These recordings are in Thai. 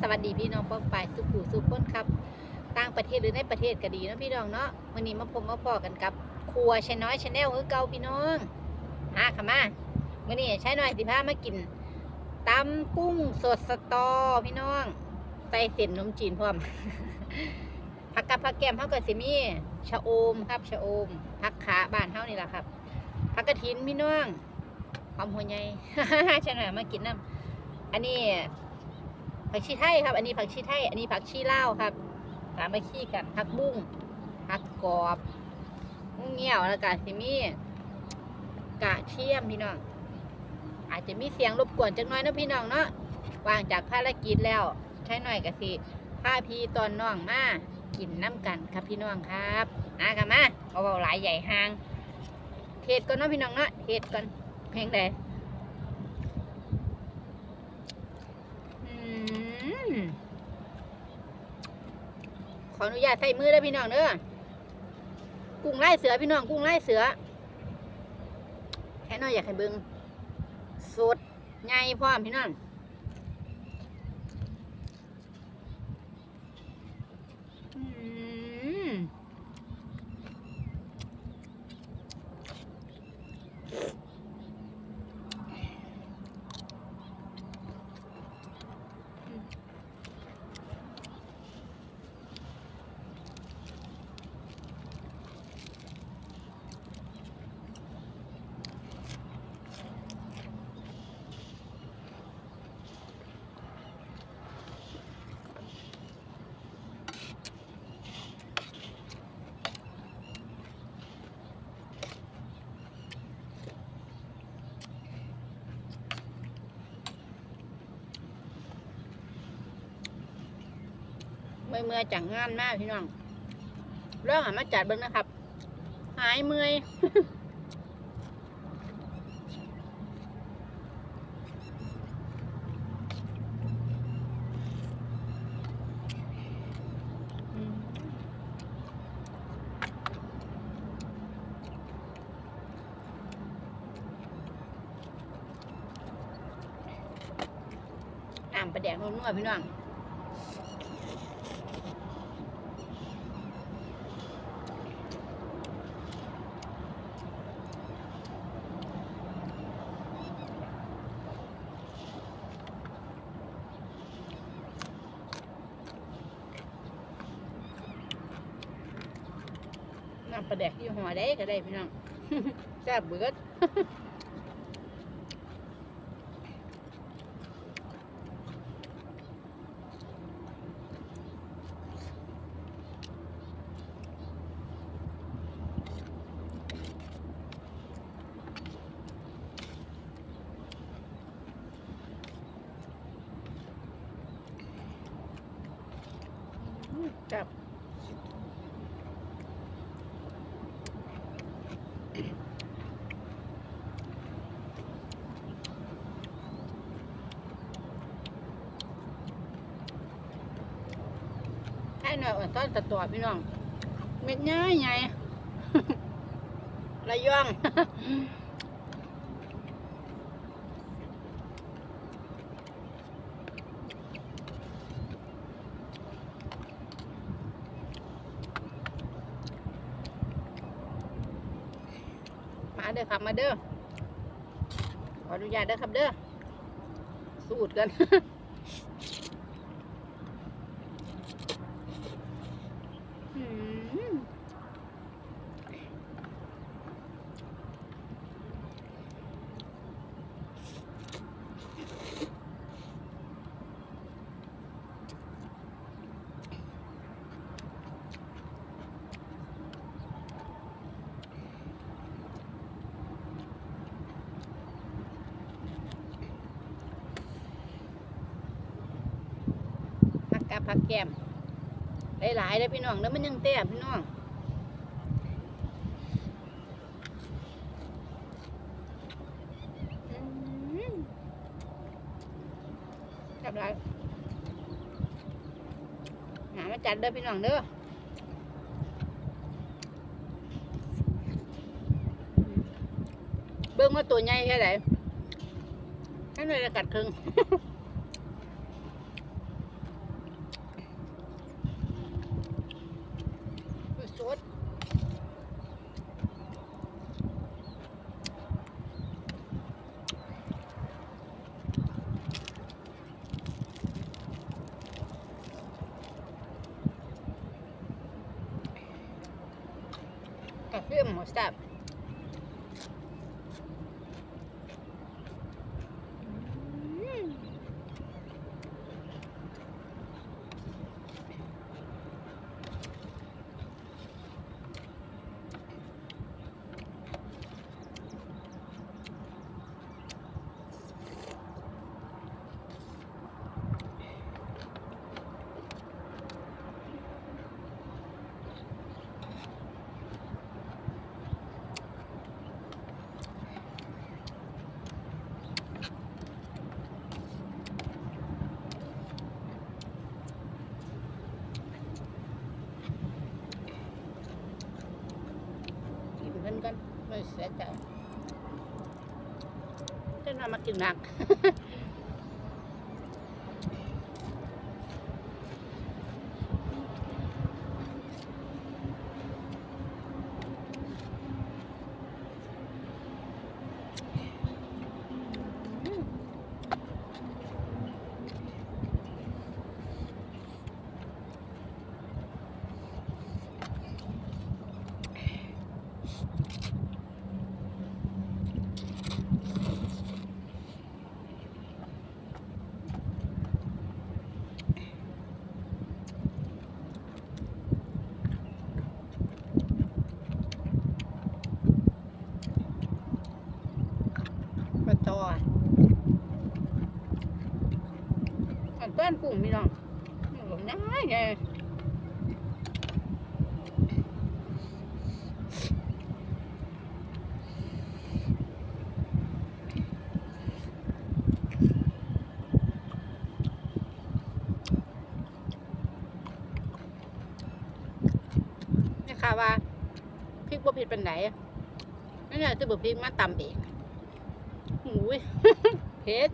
สวัสดีพี่น้องป้องปายสุขูสุขคนครับ ต่างประเทศหรือในประเทศก็ดีนะพี่น้องเนาะวันนี้มาพบมาพอกันกับครัวชน้อยชาแนลคือเก่าพี่น้องมาค่ะมาวันนี้ช้หน่อยสิพามากินตำกุ้งสดสตอพี่น้องใส่เส้นนมจีนพร้อมผักกับผักแก้มเท่ากับสิมีชะอมครับชะอมผักขาบ้านเท่านี่แหละครับผักกระถินพี่น้องหอมหัวใหญ่ช่หน่อยมากินน้ำอันนี้ ผักชีไทยครับ อันนี้ผักชีไทย อันนี้ผักชีลาวครับตามมาขี้กันผักบุ้งผักกรอบมุ้งเงี้ยวแล้วก็สิมีกะเทียมพี่น้อง อาจจะมีเสียงรบกวนจักน้อยนะพี่น้องเนาะวางจากภารกิจแล้วใช้หน่อยก็สิพาพี่ตอนน้องมากินน้ำกันครับพี่น้องครับอากันมาเอาเบาหลายใหญ่หางเทศก่อนเนาะพี่น้องเนาะเทศก่อนเพลงใด อืม ขออนุญาตใส่มือได้พี่น้องเด้อกุ้งไล่เสือพี่น้องกุ้งไล่เสือแค่น้อยอยากให้เบิงสดใหญ่พร้อมพี่น้องอืม เมื่อจังงานมากพี่น้องเรื่องหามาจัดเบิ้งนะครับ หายเมื่อยอืมอ่ามประแดกนัวๆพี่น้อง น้ำปลาแดกยี่ห้อได้ก็ได้พี่น้องแซ่บเบิดอืมแซ่บ ให้หน่อยอ่อน ต้อนตะตัวพี่น้อง เม็ดง่ายไงระยองมาเด้อครับมาเด้อขออนุญาตเด้อครับเด้อสูตรกัน อืม ผักกาแก้มหลายๆเลยพี่น้องแล้วมันยังเตี้ยพี่น้องจับไรหามาจัดเด้อพี่น้องเด้อเบิ้งว่าตัวใหญ่แค่ไหนให้หน่อยจะกัดครึ่ง แซ่บอืมกินเพิ่นกันไม่เสียใจจะนำมากินหนัก ปลาจอ อันต้นกุ้งพี่น้องหลงง่ายไงนี่ค่ะว่าพริกบ่ผิดเป็นไหนนี่เนี่ยจะบอกพริกมาตำเองหูยเผ็ด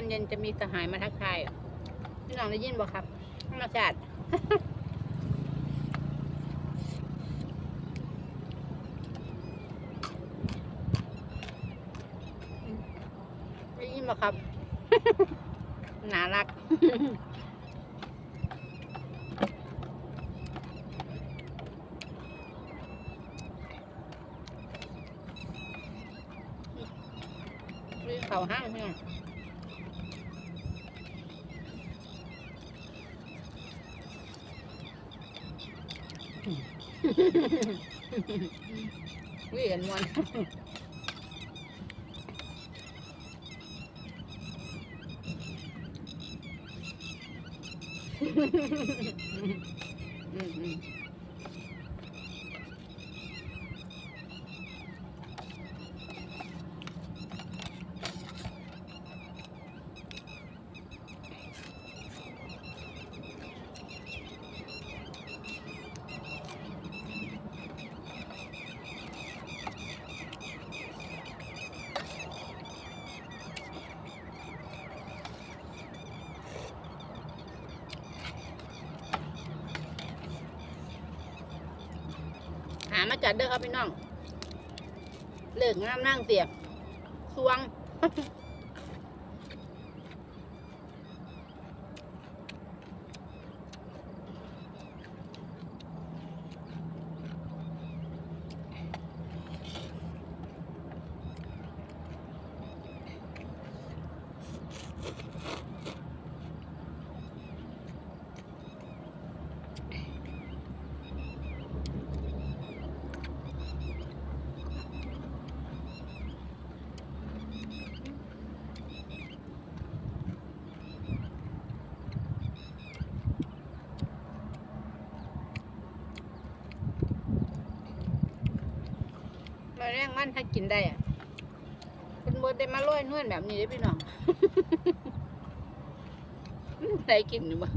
อนเย็นจะมีสหายมาทักทายพี่น้องได้ยินบ่ครับธรรมชาติได้ยินบ่ครับน่ารักเขาห้างเนี่ย วิ่งมันอืมอืมามาจัดเด้อครับพี่น้องเลิกงามนั่งเสียบสวง งมันถ้ากินได้อะเป็นบดได้มาลอยนวลแบบนี้ได้พี่น้องได้กินหรือเปล่า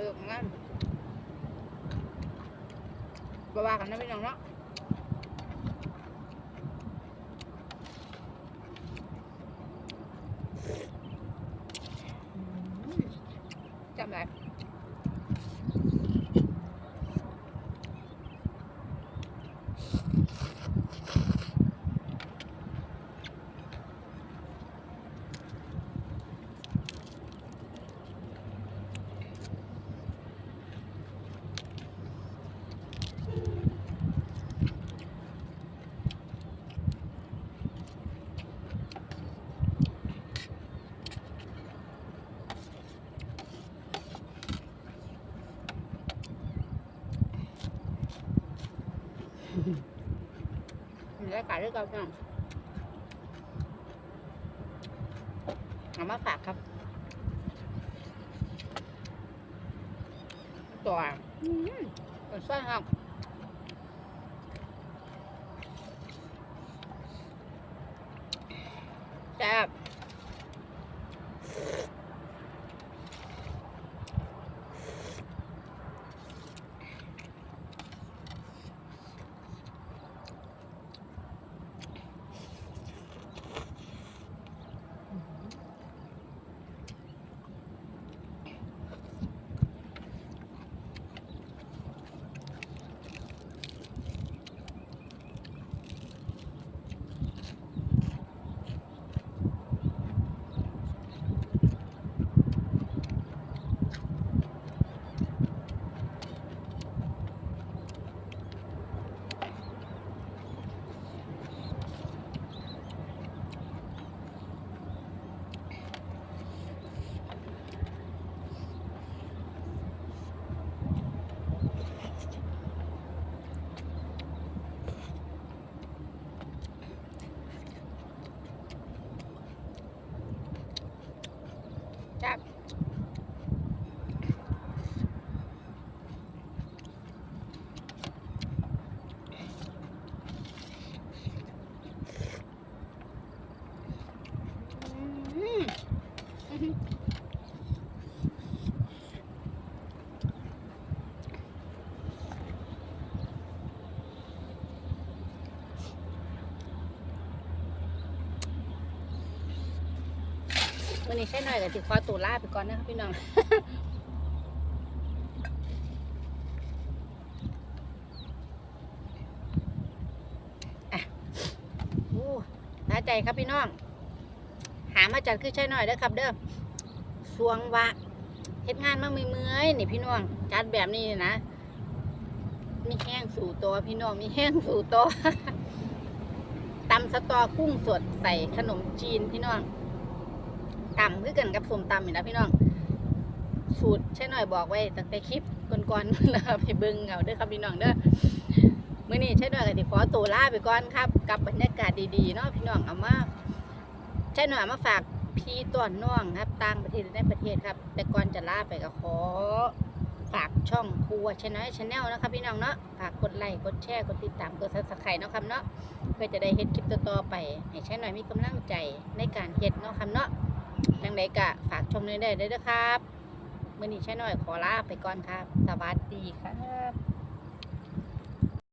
อยู่ของนั้น บ่ว่ากันนะพี่น้องเนาะอืมจำได้ มีรายการ ด้วยกันน้องเอามาฝากครับ ตัวอืมเป็นไส้ครับแซ่บแซ่บอืมอื้อหือวั นี้ใช่หน่อยกับติขอตัวลาไปก่อนนะครับพี่น้องโอ้น่าใจครับพี่น้อง หามาจัดคือใช่หน่อยเด้อครับ เด้อสวงวะเฮ็ดงานมาเมื่อยนี่พี่น้อง จัดแบบนี้นะ มีแห้งสู่ตัวพี่น้อง มีแห้งสู่ตัวตำสตอกุ้งสดใส่ขนมจีนพี่น้อง ตำคือกันกับส้มตำนี่นะพี่น้องสูตรใช่หน่อยบอกไว้ตั้งแต่คลิปก่อนๆนะครับไปเบิ่งเอาเด้อครับพี่น้องเด้อมื้อนี้ใช่หน่อยก็สิขอตัวลาไปก่อนครับ กับบรรยากาศดีๆเนาะพี่น้องเอามาใช่หน่อยมาฝากพี่ต้อนน้องครับต่างประเทศในประเทศครับ แต่ก่อนจะลาไปก็ขอฝากช่องครัวชนะชาแนลนะครับพี่น้องเนาะฝากกดไลค์กดแชร์กดติดตามกดซับสไครต์เนาะครับเนาะเพื่อจะได้เฮ็ดคลิปต่อๆไป ให้ใช้หน่อยมีกำลังใจในการเฮ็ดเนาะครับเนาะ จังไดก็ฝากชมเลยได้เด้อครับ มือนี้ใช่หน่อยขอลาไปก่อนครับ สวัสดีครับ